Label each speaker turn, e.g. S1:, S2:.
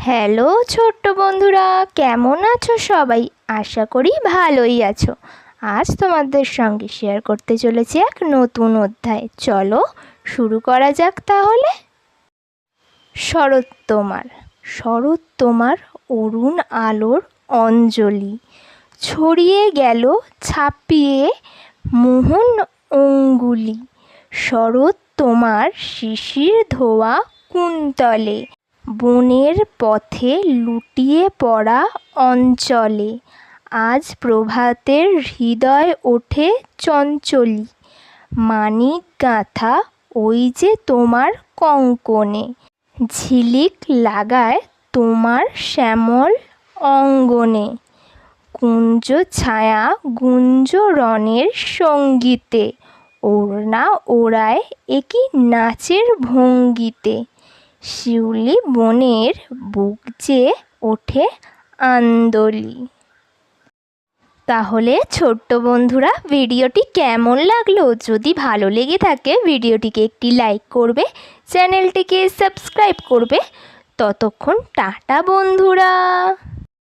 S1: Hello ছোট্ট বন্ধুরা, কেমন আছো সবাই? আশা করি ভালোই আছো। আজ তোমাদের সঙ্গে শেয়ার করতে চলেছি এক নতুন অধ্যায়। চলো শুরু করা যাক তাহলে। শরৎ তোমার শরৎ তোমার অরুণ আলোর অঞ্জলি। ছড়িয়ে গেল, ছাপিয়ে মোহন অঙ্গুলি। শরৎ তোমার শিশির ধোয়া কুন্তলে। বনের পথে লুটিয়ে পড়া অঞ্চলে। আজ প্রভাতের হৃদয় ওঠে চঞ্চলি। মানিক গাঁথা ওই যে তোমার কঙ্কনে। ঝিলিক লাগায় তোমার শ্যামল অঙ্গনে। কুঞ্জ ছায়া গুঞ্জ গুঞ্জরণের সঙ্গীতে। ওড়না ওড়ায় একই নাচের ভঙ্গিতে। শিউলি বনের বুক যে ওঠে আন্দোলি। তাহলে ছোট্ট বন্ধুরা, ভিডিওটি কেমন লাগল? যদি ভালো লেগে থাকে, ভিডিওটিকে একটি লাইক করবে, চ্যানেলটিকে সাবস্ক্রাইব করবে। ততক্ষণ টাটা বন্ধুরা।